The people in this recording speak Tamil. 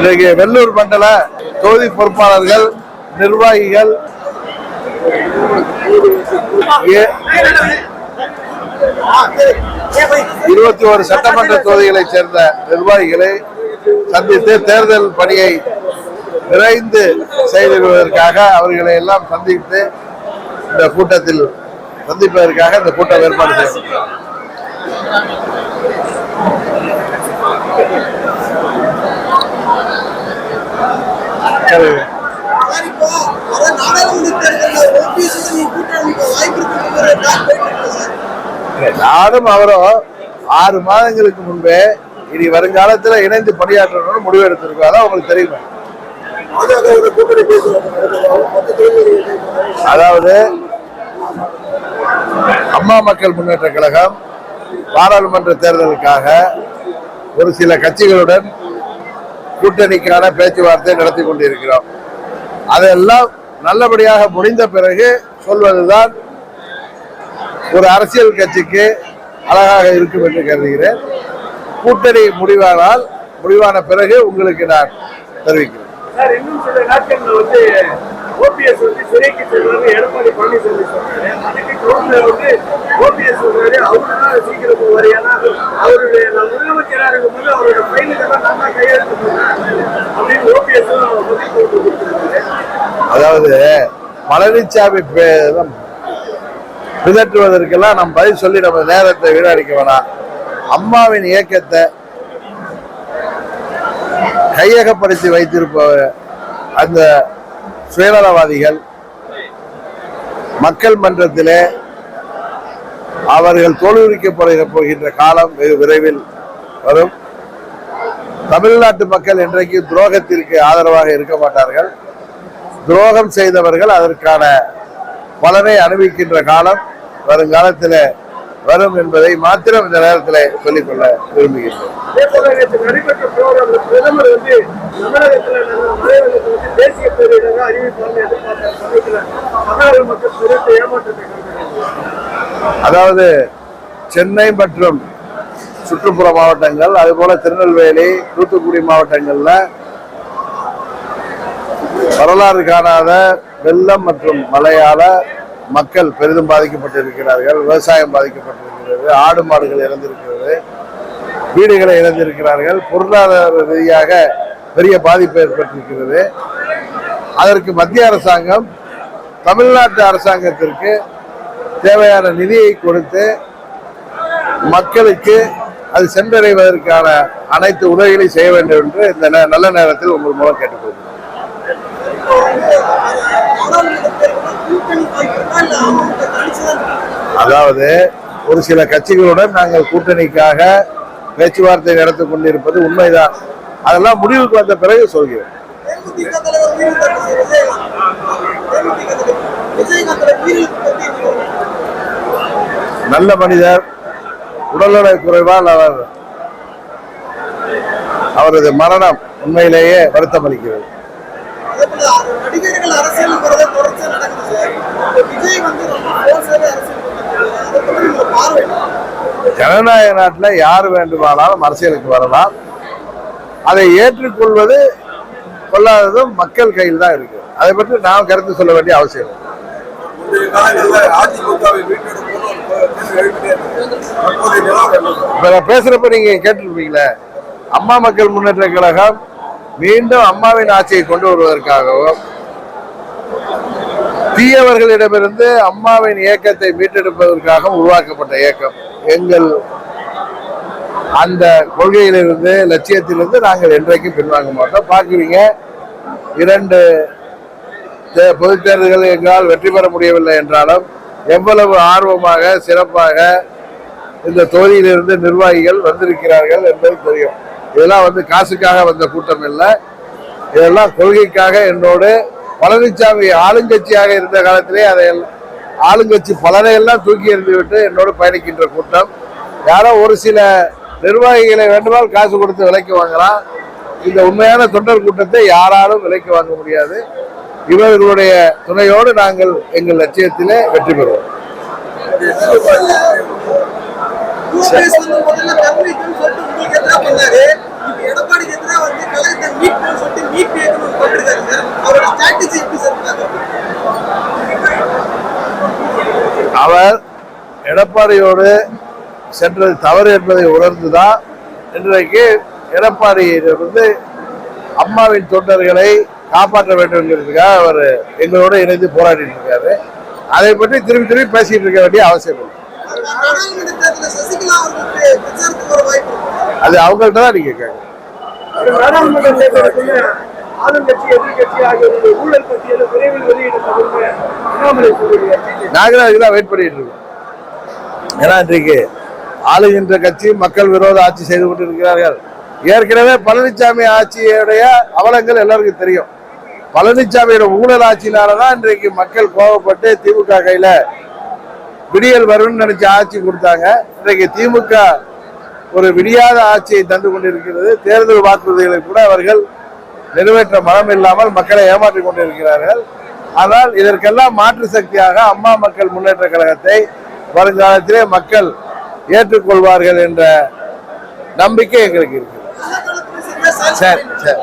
இன்றைக்கு வெள்ளூர் மண்டல தொகுதி பொறுப்பாளர்கள் நிர்வாகிகள் இருபத்தி ஒரு சட்டமன்ற தொகுதிகளைச் சேர்ந்த நிர்வாகிகளை சந்தித்து தேர்தல் பணியை விரைந்து செய்திருவதற்காக அவர்களை எல்லாம் சந்தித்து இந்த கூட்டத்தில் சந்திப்பதற்காக இந்த கூட்டம் ஏற்பாடு செய்யப்பட்டது சரி. சார், இப்போ வர நாடாளுமன்ற தேர்தல்ல OPS உடன் நீங்க கூட்டணி அமைக்க வாய்ப்பு இருக்குங்கிற ஒரு talk போயிட்டு இருக்கு சார். நானும் அவரும் ஆறு மாதங்களுக்கு முன்பே இனி வருங்காலத்துல இணைந்து பணியாற்றணும்னு முடிவு எடுத்திருக்கோம். அதான் உங்களுக்கு தெரியுமா. அதாவது அம்மா மக்கள் முன்னேற்ற கழகம் பாராளுமன்ற தேர்தலுக்காக ஒரு சில கட்சிகளுடன் கூட்டணிக்கான பேச்சுவார்த்தை நடத்தி கொண்டிருக்கிறோம். அதெல்லாம் நல்லபடியாக முடிந்த பிறகு சொல்வதுதான் ஒரு அரசியல் கட்சிக்கு அழகாக இருக்கும் என்று கருதுகிறேன். கூட்டணி முடிவானால் முடிவான பிறகு உங்களுக்கு நான் தெரிவிக்கிறேன். ஓபிஎஸ் வந்து சிறைக்கு செல்வாரு எடப்பாடி பழனிசாமி சொன்னாரு. அதுக்கு கவுன்சிலர் வந்து ஓபிஎஸ் சொல்றாரு அவரு தான் சீக்கிரம் போவாரு ஏன்னா அவருடைய நான் முதலமைச்சராக இருக்கும்போது அவரோட ஃபைலுக்கெல்லாம் நான் தான் கையெழுத்து போனேன் அப்படின்னு ஓபிஎஸ் பதில் போட்டு கொடுத்துருக்காரு. அதாவது பழனிசாமி பிதற்றுவதற்கெல்லாம் நம்ம பதில் சொல்லி நம்ம நேரத்தை வீணடிக்க வேணாம். அம்மாவின் இயக்கத்தை கையகப்படுத்தி வைத்திருப்பவர் அந்த சுயநலவாதிகள் மக்கள் மன்றத்திலே அவர்கள் தோல்விக்கப்படுகிற போகின்ற காலம் வெகு விரைவில் வரும். தமிழ்நாட்டு மக்கள் இன்றைக்கு துரோகத்திற்கு ஆதரவாக இருக்க மாட்டார்கள். துரோகம் செய்தவர்கள் அதற்கான பலனை அனுபவிக்கின்ற காலம் வருங்காலத்தில் வரும் என்பதை மாத்திரம் இந்த நேரத்தில் சொல்லிக்கொள்ள கண்டிருக்காங்க அதாவது சென்னை மற்றும் சுற்றுப்புற மாவட்டங்கள் அதுபோல திருநெல்வேலி தூத்துக்குடி மாவட்டங்கள்ல வரலாறு காணாத வெள்ளம் மற்றும் மழையால மக்கள் பெரிதும் பாதிக்கப்பட்டிருக்கிறார்கள் விவசாயம் பாதிக்கப்பட்டிருக்கிறது ஆடு மாடுகள் இறந்திருக்கிறது வீடுகளை இழந்திருக்கிறார்கள் பொருளாதார ரீதியாக பெரிய பாதிப்பு ஏற்பட்டிருக்கிறது. அதற்கு மத்திய அரசாங்கம் தமிழ்நாட்டு அரசாங்கத்திற்கு தேவையான நிதியை கொடுத்து மக்களுக்கு அது சென்றடைவதற்கான அனைத்து உதவிகளையும் செய்ய வேண்டும் என்று இந்த நே- நல்ல நேரத்தில் உங்கள் மூலம் கேட்டுக்கொள்கிறேன். அதாவது ஒரு சில கட்சிகளுடன் நாங்கள் கூட்டணிக்காக பேச்சுவார்த்தை நடத்தி கொண்டிருப்பது உண்மைதான். அதெல்லாம் முடிவுக்கு வந்த பிறகு சொல்கிறேன். நல்ல மனிதர் உடல்நல குறைவால் அவர் அவரது மரணம் உண்மையிலேயே வருத்தம் அளிக்கிறது தொடர்ச்சியா நடக்குது. விஜய் வந்து ரொம்ப அரசியல் பார்வை? ஜனநாயக நாட்டில் யார் வேண்டுமானாலும் அரசியலுக்கு வரலாம். அதை ஏற்றுக்கொள்வது கொள்ளாததும் மக்கள் கையில் தான் இருக்கு. அதை பற்றி நாம் கருத்து சொல்ல வேண்டிய அவசியம்? இப்ப நான் பேசுறப்ப நீங்க கேட்டிருப்பீங்களே அம்மா மக்கள் முன்னேற்ற கழகம் மீண்டும் அம்மாவின் ஆட்சியை கொண்டு வருவதற்காகவும் தீயவர்களிடமிருந்து அம்மாவின் இயக்கத்தை மீட்டெடுப்பதற்காக உருவாக்கப்பட்ட இயக்கம் எங்கள் அந்த கொள்கையிலிருந்து லட்சியத்திலிருந்து நாங்கள் என்றைக்கும் பின்வாங்க மாட்டோம். பார்க்குறீங்க இரண்டு பொதுத் தேர்தல்கள் எங்களால் வெற்றி பெற முடியவில்லை என்றாலும் எவ்வளவு ஆர்வமாக சிறப்பாக இந்த தொகுதியிலிருந்து நிர்வாகிகள் வந்திருக்கிறார்கள் என்பது தெரியும். இதெல்லாம் வந்து காசுக்காக வந்த கூட்டம் இல்லை. இதெல்லாம் கொள்கைக்காக என்னோடு பழனிசாமி ஆளுங்கட்சியாக இருந்த காலத்திலே அதை ஆளுங்கட்சி பலனை எல்லாம் தூக்கி எறிந்துவிட்டு என்னோடு பயணிக்கின்ற கூட்டம். யாரோ ஒரு சில நிர்வாகிகளை வேண்டுமானால் காசு கொடுத்து விலைக்கு வாங்கலாம். இந்த உண்மையான தொண்டர் கூட்டத்தை யாராலும் விலைக்கு வாங்க முடியாது. இவர்களுடைய துணையோடு நாங்கள் எங்கள் லட்சியத்திலே வெற்றி பெறுவோம் ஓபிஎஸ் வந்து முதல்ல தமிழுக்குன்னு சொல்லிட்டு உங்களுக்கு எதிராக பண்ணாரு இப்ப எடப்பாடிக்கு எதிராக வந்து கழகத்தை மீட் மீட் கேட்கணும்னு போட்டிருக்காரு சார் அவரோட ஸ்ட்ராட்டஜி எப்படி சார் பார்க்கறது? அவர் எடப்பாடியோடு சென்றது தவறு என்பதை உணர்ந்துதான் இன்றைக்கு எடப்பாடியிலிருந்து அம்மாவின் தொண்டர்களை காப்பாற்ற வேண்டும் என்கிறதுக்காக அவர் எங்களோடு இணைந்து போராடிட்டு இருக்காரு. அதை பற்றி திரும்பி திரும்பி பேசிட்டு இருக்க வேண்டிய அவசியம் இல்லை. அது அவங்கள்ட்ட தான் நீங்க நாங்களும் அதுக்கு தான் வெயிட் பண்ணிட்டு இருக்கோம். ஏன்னா இன்றைக்கு ஆளுகின்ற கட்சி மக்கள் விரோத ஆட்சி செய்து கொண்டிருக்கிறார்கள். ஏற்கனவே பழனிசாமி ஆட்சியுடைய அவலங்கள் எல்லாருக்கும் தெரியும். பழனிசாமியோட ஊழல் ஆட்சியினாலதான் இன்றைக்கு மக்கள் கோவப்பட்டு திமுக கையில விடியல் வரும்னு நினைச்சு ஆட்சி கொடுத்தாங்க. இன்றைக்கு திமுக ஒரு விடியாத ஆட்சியை தந்து கொண்டிருக்கிறது. தேர்தல் வாக்குறுதிகளை கூட அவர்கள் நிறைவேற்ற மனம் இல்லாமல் மக்களை ஏமாற்றிக் கொண்டிருக்கிறார்கள். ஆனால் இதற்கெல்லாம் மாற்று சக்தியாக அம்மா மக்கள் முன்னேற்ற கழகத்தை வருங்காலத்திலே மக்கள் ஏற்றுக்கொள்வார்கள் என்ற நம்பிக்கை எங்களுக்கு செயல்பட சரி சரி.